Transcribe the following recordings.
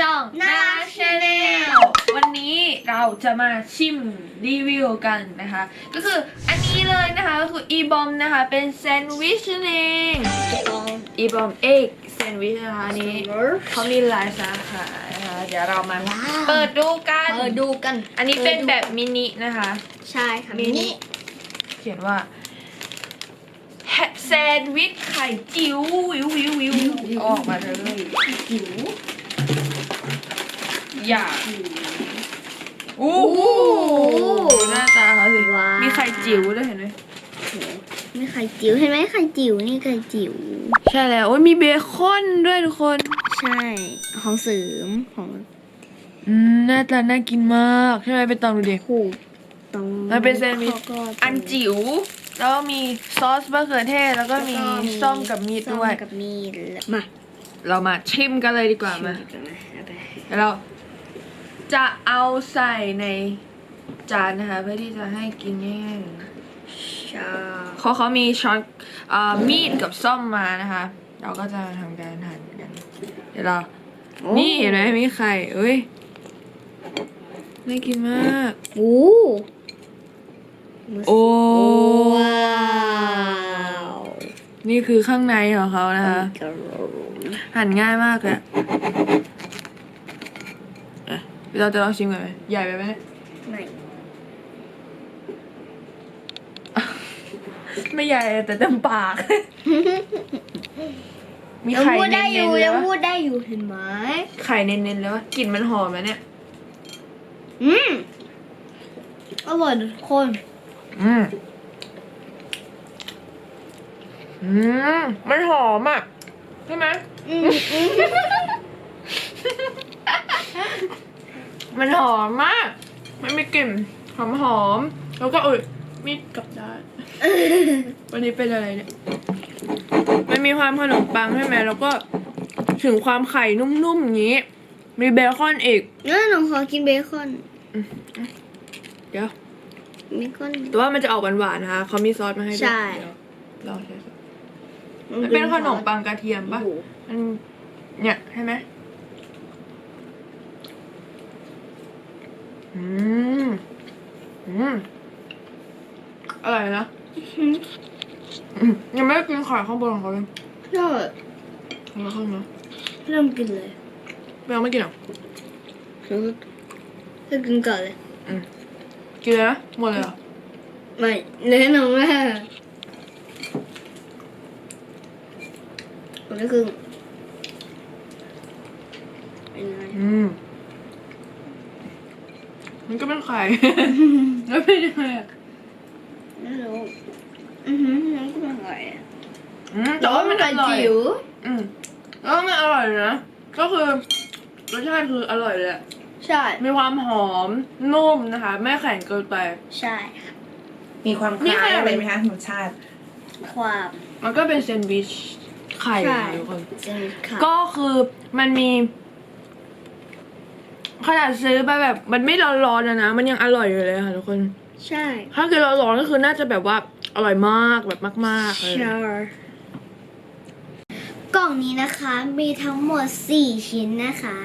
ช่องน่ารักชาแนลวันนี้เราจะมาชิมรีวิวกันนะคะ ก็คืออันนี้เลยนะคะก็คืออีบอมนะคะ เป็นแซนด์วิชนั่นเองอีบอมเอ็กแซนด์วิชนะคะอันนี้เขามีหลายสาขานะคะ เดี๋ยวเรามาว้าวเปิดดูกันเออดูกัน อันนี้เป็นแบบมินินะคะ ใช่ค่ะมิมินินิเขียนว่า แซนด์วิชไข่จิ๋ววิววิววิวออกมาเลยจิ๋วอย่าโอ้โหหน้าตาเขาสิว้าว มีไข่จิ๋วด้วยเห็นไหมมีไข่จิ๋วเห็นไหมไข่จิ๋วนี่ไข่จิ๋วใช่แล้วโอ้ยมีเบคอนด้วยทุกคนใช่ของเสริมของอืมหน้าตาน่ากินมากใช่ไหมเป็นตองดูดิผูกตรงมันเป็นแซนด์วิชเขาก็จะอันจิ๋ว แล้วก็มีซอสมะเขือเทศแล้วก็มีแล้วส้มกับมีดด้วย ส้มกับมีดมาเรามาชิมกันเลยดีกว่ามาชิมกันนะเอาไปเดี๋ยวเราจะเอาใส่ในจานนะคะเพื่อที่จะให้กินง่ายๆชาเขาเขามีช้อนเอ่อมีดกับซ่อมมานะคะ เราก็จะทำการหั่นกัน เดี๋ยวเรา นี่เห็นไหมมีไข่เอ้ย น่ากินมาก โอ้ โอ้ว้าวนี่คือข้างในของเขานะคะกระโหลกหั่นง่ายมากเลยอะอะเราจะลองชิมกันไหมใหญ่ไปไหมเนี่ยไหนไม่ใหญ่แต่เต็มปาก มียังไข่พูดเน้ได้อยู่นๆเลยยังวะพูดได้อยู่เห็นไหมไข่เน้นๆเลยวะกลิ่นมันหอมไหมเนี่ย อืมอร่อยทุกคน อืมอืมมันหอมอะ ใช่ไหมอืมอืมมันหอมมาก มันมีกลิ่นหอมหอมๆแล้วก็เอ้ยมีดกลับด้านวันนี้เป็นอะไรเนี่ย มันมีความขนมปังใช่ไหม แล้วก็ถึงความไข่นุ่มๆอย่างนี้ มีเบคอนอีกงั้นหนูขอกินเบคอน เดี๋ยว เบคอนแต่ว่ามันจะออกหวานๆนะคะเขามีซอสมาให้ด้วยใช่ เดี๋ยวลองใช้ซอสมันเป็นขนมปังกระเทียมปะโอ้โหมันเนี่ยใช่ไหมอืมอืมอร่อยนะอืมยังไม่ได้กินไข่ข้างบนของเขาเลยใช่ทำไมข้างเนาะเริ่มกินเลยไม่เอาไม่กินหรอเริ่มกินก่อนเลย กินเลยนะหมดเลยเหรอไม่แน่นอนแม่ผมนี่คือเป็นไงอืมมันก็เป็นไข่ แล้วเป็นยังไงอะไม่รู้อือหือนั่นก็เป็นไงอะอืมแต่ว่ามันอร่อยจิ๋ว อืมแล้วมันอร่อยนะก็คือรสชาติคืออร่อยเลยอะ ใช่ มีความหอมนุ่มนะคะ ไม่แข็งเกินไป ใช่ มีความคนี่ล้ายขนาด อะไรไหมคะรสชาติ ความมันก็เป็นแซนด์วิชไข่ใช่ค่ะทุกคนเจนค่ะก็คือมันมี ขนาดซื้อไปแบบ มันไม่ร้อนๆนะนะ มันยังอร่อยอยู่เลยค่ะทุกคน ใช่ถ้าเกิดร้อนๆก็คือน่าจะแบบว่าอร่อยมากแบบมากๆเลยใช่กล่องนี้นะคะมีทั้งหมด 4 ชิ้นนะคะ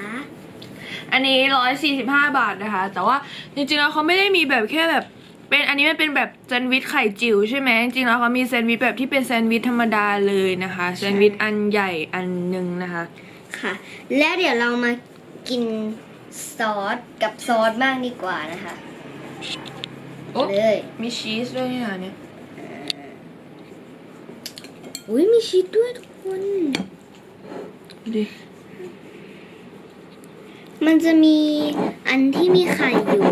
อันนี้ร้อยสี่สิบห้าบาทนะคะ แต่ว่าจริงๆแล้วเขาไม่ได้มีแบบแค่แบบเป็นอันนี้มันเป็นแบบแซนด์วิชไข่จิ๋วใช่ไหมจริงๆแล้วเขามีแซนด์วิชแบบที่เป็นแซนด์วิชธรรมดาเลยนะคะแซนด์วิชอันใหญ่อันหนึ่งนะคะ ค่ะ แล้วเดี๋ยวเรามากินซอสกับซอสบ้างดีกว่านะคะโอ้เลยมีชีสด้วยนี่นะเนี่ยอุ้ยมีชีสด้วยทุกคนดูดิ มันจะมีอันที่มีไข่อยู่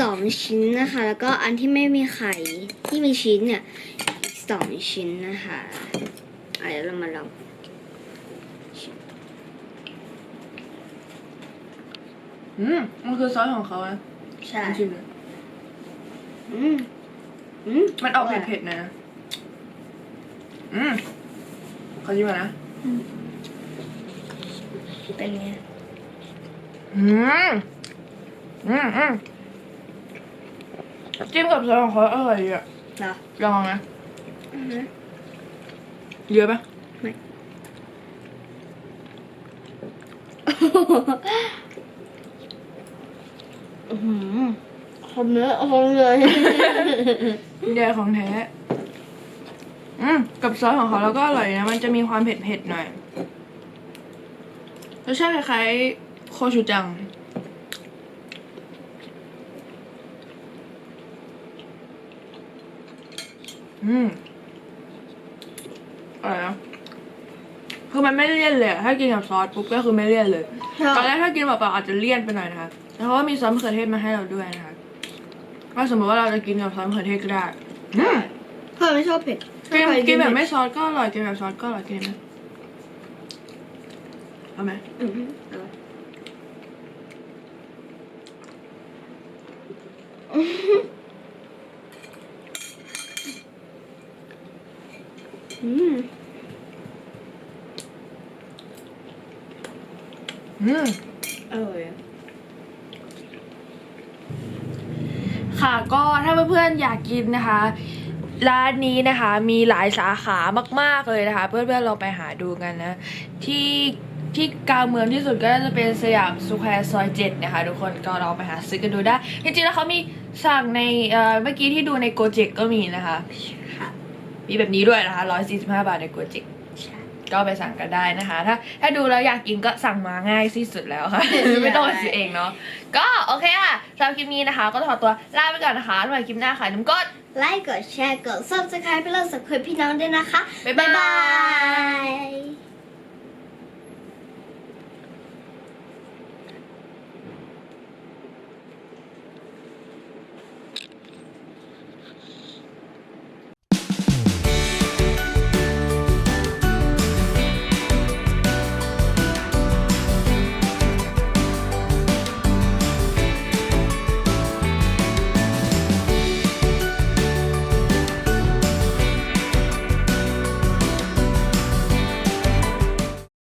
สองชิ้นนะคะ แล้วก็อันที่ไม่มีไข่ที่มีชิ้นเนี่ยอีกสองชิ้นนะคะอะเดี๋ยวเรามาลองอืมมันคือซอสของเขาอะใช่ลองชิมเลยอืมอืมมันออกเผ็ดๆหนะอืมขอชิมก่อนนะเป็นไง อืมอืมอืมจิ้มกับซอสของเขาอร่อยดีอะเหรอลองนะอือฮึเยอะปะไม่อื้อหือคนเนื้อคนเลย เดียของแท้อืมกับซอสของเขาแล้วก็อร่อยนะ มันจะมีความเผ็ดๆหน่อยรสชาติคล้ายๆ โคชูจัง อืมอร่อยนะคือมันไม่เลี่ยนเลยอะถ้ากินกับซอสปุ๊บก็คือไม่เลี่ยนเลย ตอนแรกถ้ากินเปล่าๆอาจจะเลี่ยนไปหน่อยนะคะแล้วเขาก็มีซอสมะเขือเทศมาให้เราด้วยนะคะว่าสมมติว่าเราจะกินกับซอสมะเขือเทศก็ได้อืมเพื่อนไม่ชอบเผ็ดกินกินแบบไม่ซอสก็อร่อยกินแบบซอสก็อร่อยกินไหมเอาไหม อืมอืมอืมอร่อยค่ะก็ถ้าเพื่อนๆอยากกินนะคะ ร้านนี้นะคะมีหลายสาขามากๆเลยนะคะ เพื่อนๆเราไปหาดูกันนะ ที่ ที่กลางเมืองที่สุดก็น่าจะเป็นสยามสแควร์ซอยเจ็ดนะคะทุกคนก็ลองไปหาซื้อกันดูได้ จริงๆ แล้วเขามีสั่งในเอ่อเมื่อกี้ที่ดูในโกเจ็กก็มีนะคะค่ะมีแบบนี้ด้วยนะคะ145บาทในโกเจ็กใช่ก็ไปสั่งกันได้นะคะ ถ้าถ้าดูแล้วอยากกินก็สั่งมาง่ายที่สุดแล้วค่ะ ไม่ต้องไปซื้อเองเนาะก็โอเคค่ะสำหรับคลิปนี้นะคะ ก็ต้องขอตัวลาไปก่อนนะคะไว้คลิปหน้าค่ะน้ำกดไลค์กดแชร์กด subscribe เพื่อเราสับคุยพี่น้องด้วยนะคะ บ๊ายบายบ๊ายบาย